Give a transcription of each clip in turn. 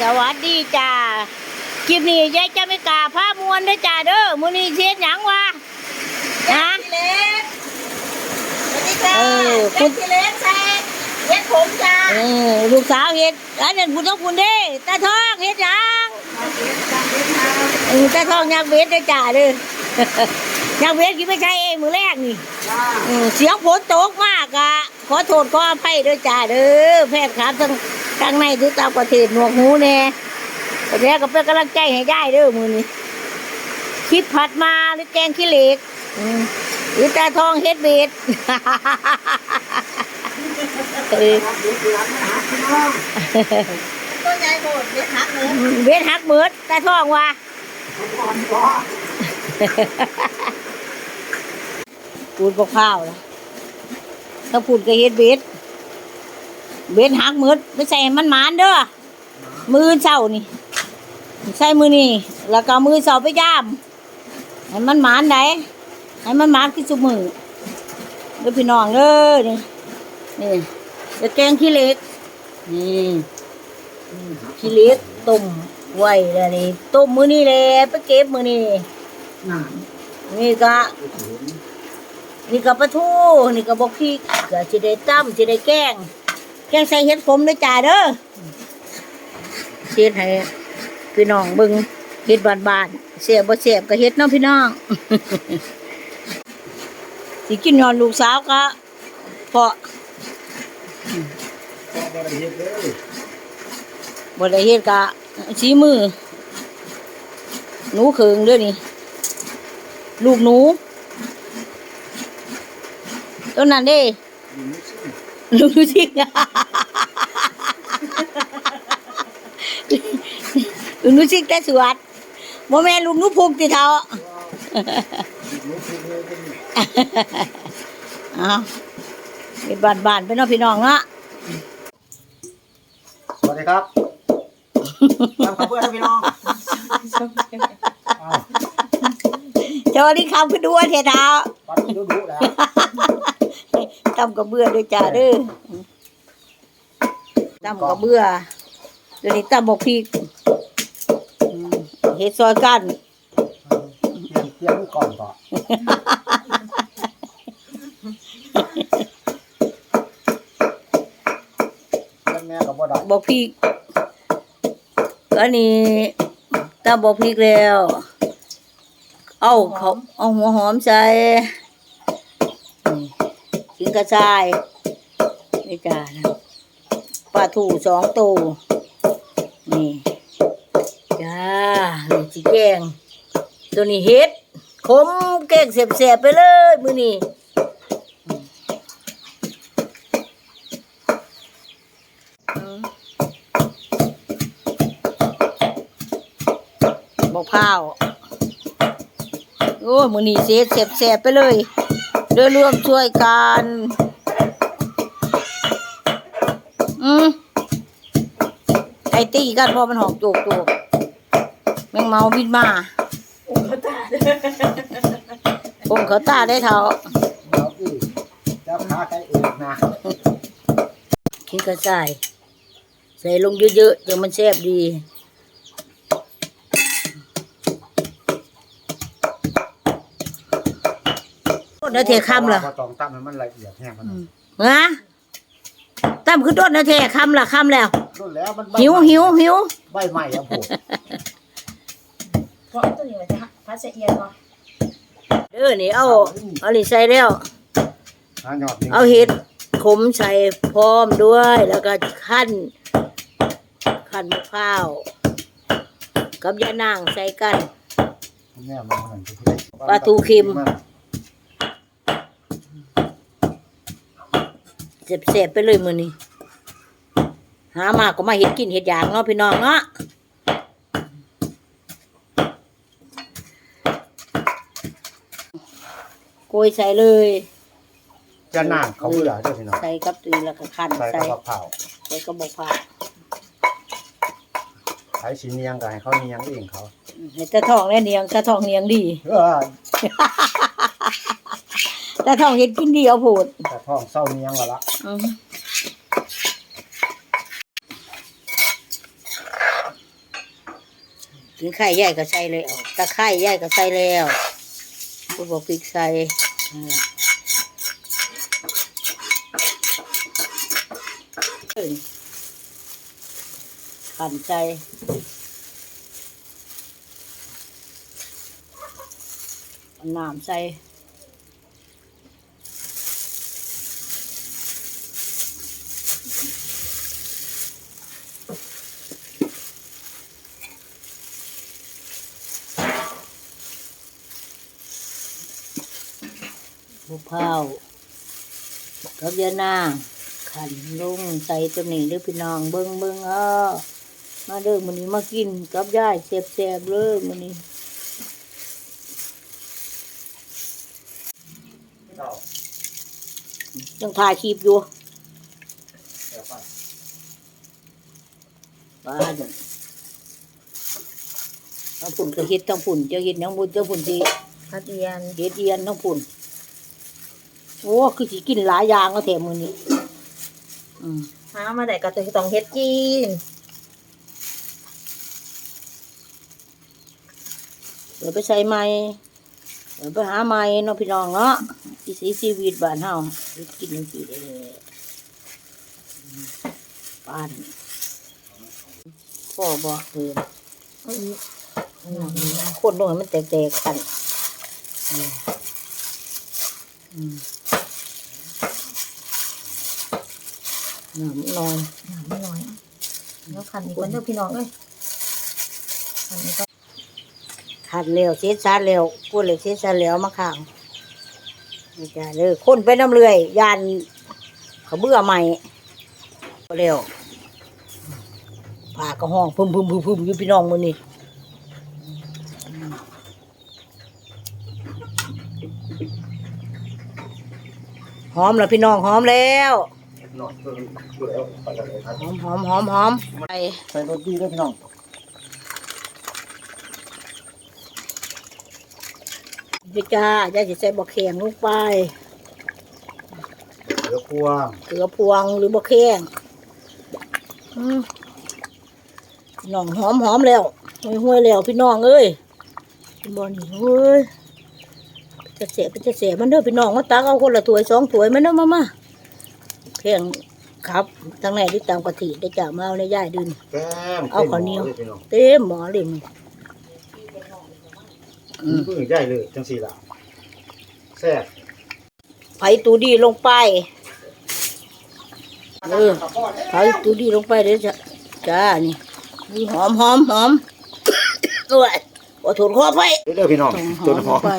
สวัสดีจ้าคลิปนี้ยายจะไม่กล้าผ้ามวนเด้อจ้าเด้อมื้อนี้เช็ดหยังวะฮะพี่เล็กสวัสดีค่ะเออเล็กพี่เล็กแซ่เล็กผมจ้าเออลูกสาวเฮ็ดอันนั้นคุณต้องคุณเด้ตาทองเฮ็ดหยังเออตาทองอยากเบ็ดเด้อจ้าเด้ออยากเบ็ดกินไม่ใช่เองมื้อแรกนี่เออเสียงฝนตกมากอะขอโทษขออภัยเด้อจ้าเด้อแพทย์ครับทั้ง ทั้งในทุกตามประเทศหนวกหูแน่แต่แกก็เป็นกำลังใจให้ได้เด้อมือนี้คลิปผัดมาหรือแกงขี้เหล็กอืมหรือตาทองเฮ็ดเบ็ดเออต้นใหญ่บดเล็กหักเลยเบ็ดหักเมิดตาทองว่าปูดบกข้าวนะถ้าพูดก็เฮ็ดเบ็ด เบ็ดหักมิดไม่ใส่มันหมานเด้อมือเศร้านี่ใส่มือนี่แล้วก็มือเศร้าไปย่ามให้มันหมานไหนให้มันหมานที่สุมือเด้อพี่น้องเด้อนี่นี่จะแกงขี้เหล็กนี่ขี้เหล็กต้มไว้แล้วนี่ต้มมือนี้แหละไปเก็บมือนี้นี่ก็นี่ก็ปลาทูนี่ก็บอกพริกก็สิได้ตั้มสิได้แกง แกงใส่เห็ดขมด้วยจ้าเด้อเสียดให้พี่น้องเบิ่งเฮ็ดบานๆเสียบบ่เสียบก็เฮ็ดเนาะพี่น้องสิกินนอนลูกสาวก็เพราะบริเฮ็ดกะชี้มือ หนูเขิงเด้วยนี่ ลูกหนูต้นนั้นเด้ ลูกหนูชิงลูกหนูชิงแต่สวดโมแม่นลูกหนูพุกติเท้าอ้าวเป็นบ้านๆไปเนาะพี่น้องเนาะสวัสดีครับตามขบเพื่อนพี่น้องอ้าวเจ้านี่คำคือดูว่าเทเท้าปัดดูดูแล้ว ตำกระเบื้อด้วยจ้าเด้อตำกระเบื้อเดี๋ยวนี้ตำบอกพริกอืมเฮ็ดซอยกันเตรียมเตรียมก่อนต่อแล้วแม่กับบ่ได้บอกพริกก็นี่ตำบอกพริกแล้ว เอาเขาเอาหัวหอมใส่นี่ขิง กระชายนี่จ้าปลาทูสองตัวนี่จ้านี่จีแกงตัวนี้เฮ็ดขมแกงเสียบๆไปเลยมือนี้อืมบอกพร้าวโอ้ยมือนี้เสียบเสียบไปเลย เดินร่วมช่วยกัน อืมไอตีกันเพราะมันหอกโจกโจกแมงเมาบินมาผมเขาตาได้เท่าเอาอีกเจ้าขาไก่เอกนะขิงกระชายใส่ลงเยอะๆเดี๋ยวมันแซ่บดี นนาเทคำล่ะบ่ต้องตั้มให้มันละเอียดแห้งมันฮะตั้มคือต้นนาเทคำล่ะคำแล้วรุ่นแล้วมันใบหิวหิวหิวใบใหม่ครับผมเพราะตัวนี้มันจะพัดเสียก่อนเด้อนี่เอาเอานี่ใส่แล้วหายอดนี่เอาเห็ดขมใส่พร้อมด้วยแล้วก็ขั้นขั้นมะพร้าวกับยานางใส่กันแม่มันเหมือนที่ปลาทูเค็ม เสียบๆไปเลยมือนี้หามาก็มาเห็ดกินเห็ดอย่างเนาะพี่น้องเนาะโกยใส่เลย จะนานเขาเบื่อด้วยพี่น้องใส่กับตีแล้วก็ขั้นใส่ใส่กระเพราใส่กระบอกผ้าใช้ชิ้นเนียงก็ให้เขาเนียงเองเขาให้ตาทองแน่เนียงตาทองเนียงดี เออ ตาทองเห็ดกินดีเอาโผดแต่ท้องเศร้าเนียงและละอืมกินไข่ใหญ่ก็ใส่เลยออกตะไคร่ใหญ่ก็ใส่แล้วกูบอกพริกใส่นั่นล่ะเอิ้นขันใจเอาน้ำใส่ พร้าวกับยานางขันลงใส่ตัวนี้เด้อพี่น้องเบิ้งเบิ้งเออมาเด้อมื้อนี้มากินกับยายแซ่บๆเลยมื้อนี้ต่อยังถ่ายคลิปอยู่เดี๋ยวก่อนบ้านทั้งฝุ่นก็เฮ็ดทั้งฝุ่นเจะเฮ็ดหยังบุญทั้งฝุ่นสิพัดเอียนเฮ็ดเอียนทั้งฝุ่น โอ้คือสิกินหลายอย่างก็แถมมื้อนี้อืมหามาได้ก็จะต้องเฮ็ดกินเดี๋ยวไปใส่ไม้เดี๋ยวไปหาไม้เนาะพี่น้องเนาะวิถีชีวิตบ้านเฮาเฮ็ดกินจังซี่เด้ออืมบ้านพ่อบอกเพิ่นเอาอีกคนตรงนั้นมันแตกๆกันอืมอืม น้ำนอนน้ำไม่น้อย แล้วขันอีกคนเด้อพี่น้องเอ้ยขันอีกก็ขัดเร็วเช็ดซาเร็วพูดเลยเช็ดซาเร็วมาข้างนี่จ้เลยคนไปน้ำเลื่อยยานเขาเบื่อใหม่เร็วปากก็ห้องพึ่มพึ่มพึ่มพึ่มอยู่พี่น้องมือนี่หอมแล้วพี่น้องหอมแล้ว นอนตัวตัวแล้วไปกันเลยครับหอมหอมหอมหอมไปใส่รถดีด้วยพี่น้องดิจ้าจะจะใส่บะแข็งลงไปเหลือพวงเกลือพวงหรือบะแข็งอืมพี่น้องหอมหอมแล้วห้วยห้วยแล้วพี่น้องเอ้ยบอนี่เฮ้ยจะเสียไปจะเสียมันเด้อพี่น้องมาตักเอาคนละถ้วยสองถ้วยมันเด้อมามา แข็งครับทางไหนที่ตามกะทิได้จ่ามาเอาในย่ายดิน แก้มเอาข้าวเหนียวพี่น้องเต็มหมอเลยมึงอืมเพิ่งใหญ่เลยจังสี่ละแซ่บไผตูดีลงไปเออไผตูดีลงไปเดี๋ยวจะจ้านี่นี่หอมหอมหอมด้วยขอโทษขอไปเด้อพี่น้องต้องหตัวอมหลองมไป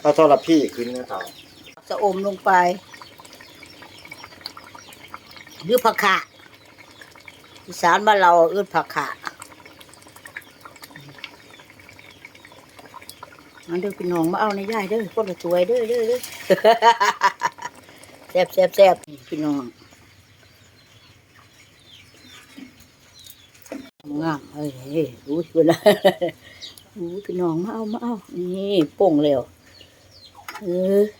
เอาสำหรับพี่ขึ้นนะครับจะอมลงไป หรือผักขาอีสานบ้านเราเอื้อผักขามันเด้อพี่น้องมาเอาในย่ายเด้อคนละสวยเด้อเด้อเด้อแซ่บแซ่บแซ่บพี่น้องงามเฮ้ยเฮ้ยรู้ชวนละรู้พี่น้องมาเอามาเอานี่โป่งแล้วเออเ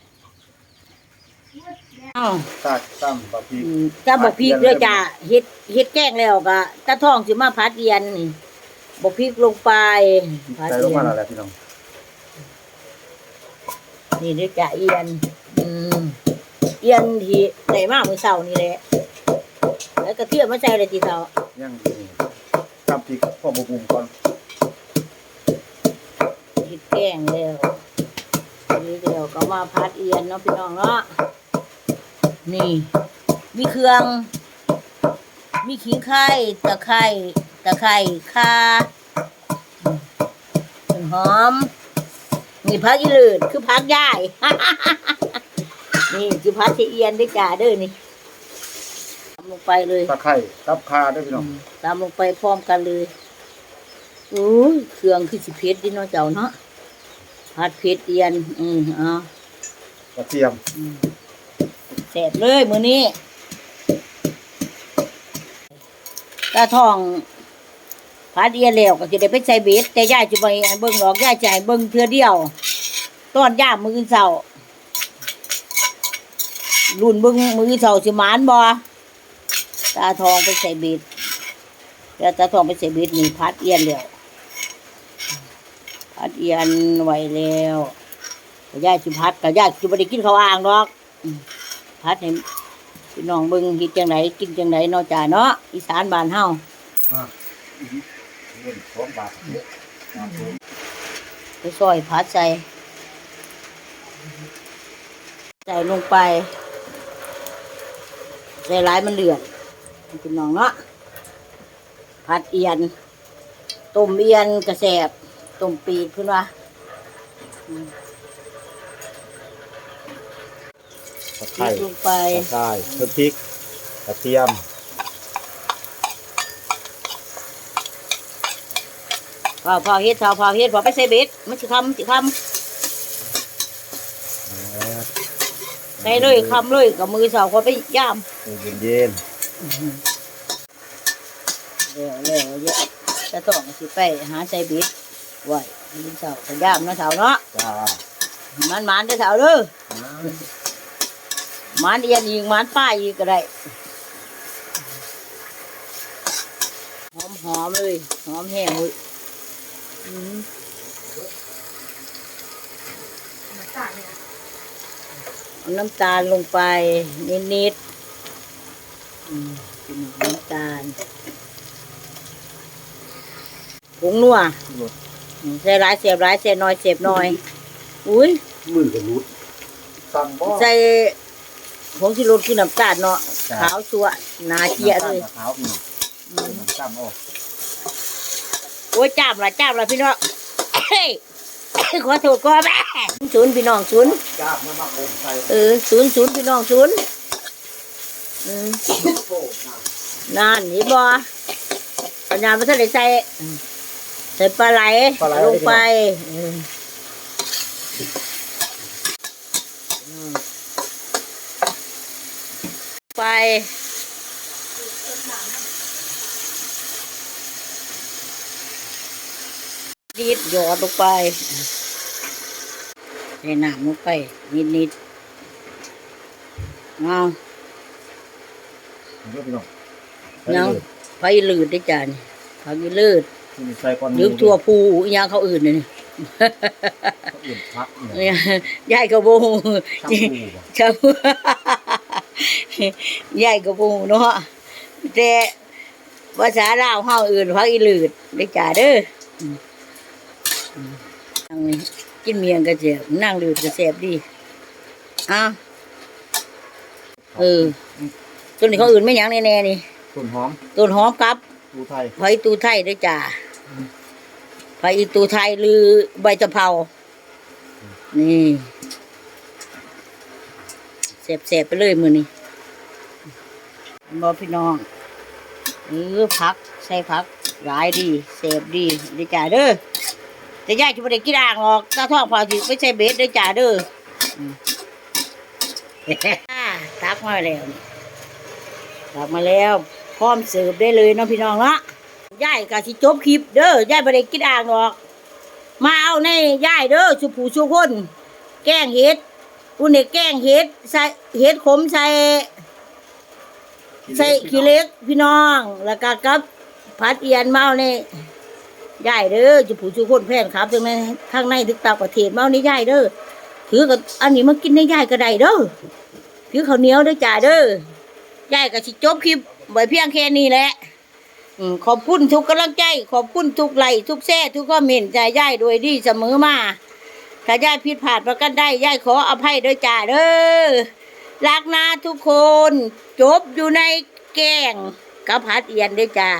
อาตากตั้มปลาพี่อืมถ้าบอกพริกเลยจ้ะเฮ็ดเฮ็ดแกงแล้วก็ตาทองสิมาพัดเอียนนี่บอกพริกลงไปพัดใส่ลเอีงยมานแล้วแหละพี่น้องนี่เด้อจ้ะเอียนอืมเอียนที่ได้มามื้อเช้านี่แหละแล้วก็เทียมมาใส่เลยทีเช้าย่างดีตั้มพริกพ่อบุบุมก่อนเฮ็ดแกงแล้วนี่เดี๋ยวก็มาพัดเอียนเนาะพี่น้องเนาะ นี่ มีเครื่อง มีขิงไข่ตะไคร้ตะไคร้ข่าต้นหอม นี่พักอีเลืดคือพักย่ายนี่คือพักเสียเอียนได้อจ่าเด้อนี่ทำลงไปเลยตะไคร้ตับคาด้วยพี่น้องตามลงไปพร้อมกันเลยอู้ยเครื่องคือสิเพชรดิเนาะเจ้าเนาะผัดเพชรเอียน อืมเอ่ากระเทียม แสบเลยมือนี้ตาทองผัดเอียนแล้วก็จะได้ไปใส่เบ็ดแต่ย่าจะไปเบิ่งดอกย่าจะให้เบิ่งเทื่อเดียวตอนย่ามือเช้ารุ่นเบิ่งมือเช้าสิมานบ่ตาทองไปใส่เบ็ดแล้วจะต้องไปเสียบิดนี่พัดเอียนแล้วพัดเอียนไหวแล้วย่าจุพัดก็ย่าจุบได้กินข้าวอ่างดอก พัดให้พี่น้องเบิ่งเฮ็ดจังไดกินจังไดเนาะจ้าเนาะอีสานบ้านเฮาเงินสองบาทเยอะครับผมไปซอยพัดใส่ใส่ลงไป ใส่หลายมันเดือดพี่น้องเนาะพัดเอียนต้มเอียนกระแสบต้มปีดขึ้นว่าตะ ไคร้ริกลงไปตะไคร้เพิ่มพริกกระเทียมพอพอเฮ็ดพอพอเฮ็ดพอไปใส่เบ็ดมันสิคำสิคำใส่เลยคำเลยกับมือสาวพอไปย่ามเย็นเย็นเร็วเร็วเยอะจะต้องสิไปหาใส่เบ็ดไว้มือสาวก็ย่ามเนาะสาวเนาะจ้ามันมันได้อสาวเด้อ มันเอียนอีกมันป้ายอีกก็ได้หอมหอมเลย หอมแห้งเลยอืมเอาน้ำตาลลงไป นิดๆอืมกินน้ำตาลผงนัวอืมใส่หลายเสียบหลายใส่น้อยเสียบน้อย อุ้ยมือกับรุดสั่งบ่ใส่ ผงชิรสคือน้ำตาลเนาะขาวสัวหนาเจียเลยขาวอีกอืมจ้ำออกโอ้ยจ้ามละจ้ามละพี่น้องเฮ้ยขอโทษก็แม่ศูนย์พี่น้องศูนย์จ้ำมามาอมใส่เออศูนย์ศูนย์พี่น้องศูนย์อืมโซ่น้นานเห็นบ่ปัญญาไม่ทันได้ใส่ใส่ปลาไหล ลงไปเอออืม ไปดีดหยอดลงไปใส่น้ำลงไป นิดนิดๆเอาำเดี๋ยวพี่น้องยังไฟลืดได้จานไฟลืดที่ใส่ก่อนยืมตัวผู้อีหยังเขาอื่นเลยนี่เขาอื่นพักเนี่ยยายกระโบงช่างปูบ่ครับ ยายกระโบงเนาะแต่ภาษาลาวเฮาอื่นพักอีลืดได้จ่าเด้ออืมอืมนั่งนี่กินเมียงกระเจ็บนั่งลืดกระเสบดีอ้าวเออตัวนี้เขาอื่นไม่หยังแน่ๆนี่ต้นหอมต้นหอมกับปูไทยไผ่ตูไทยด้วยจ้าไผ่ตูไทยหรือใบตะเภานี่เสบๆไปเลยมือนี้ บอพี่น้องเออพักใส่พักหลายดีเสบดีด้จ้าเด้อแต่ยายจะไม่ได้กินอ่างหรอกตาท้องพอสิไม่ใช่เบ็ดด้จ้าเด้อตักมาแล้วตักมาแล้ว พร้อมเสิร์ฟได้เลยเนาะพี่น้องเนาะยายกะสิจบคลิปเด้อยายบ่ได้กินอ่างหรอก มาเอาในยายเด้อสุผู้สุคน แกงเห็ดอุนี่แกงเห็ดใส่เห็ดขมใส่ ใส่ขี้เหล็กพี่น้อง แล้วก็กับผัดเอียนมาเอาในยายเด้อสุผู้สุคนแพนครับถึงในข้างในถึงต่างประเทศมาเอาในยายเด้อถือกับอันนี้มากินในยายก็ได้เด้อถือข้าวเหนียวเด้อจ้าเด้อยายก็สิจบคลิปไว้เพียงแค่นี้แหละขอบคุณทุกกำลังใจ ขอบคุณทุกไลทุกแซ่ทุกคอมเมนต์ใจย่ายโดยดีเสมอมาถ้าย่ายผิดพลาดประกันได้ย่ายขออภัยด้วยจ้าเด้อ รักนะทุกคน จบอยู่ในแกงกระพัดเอียนด้วยจ้า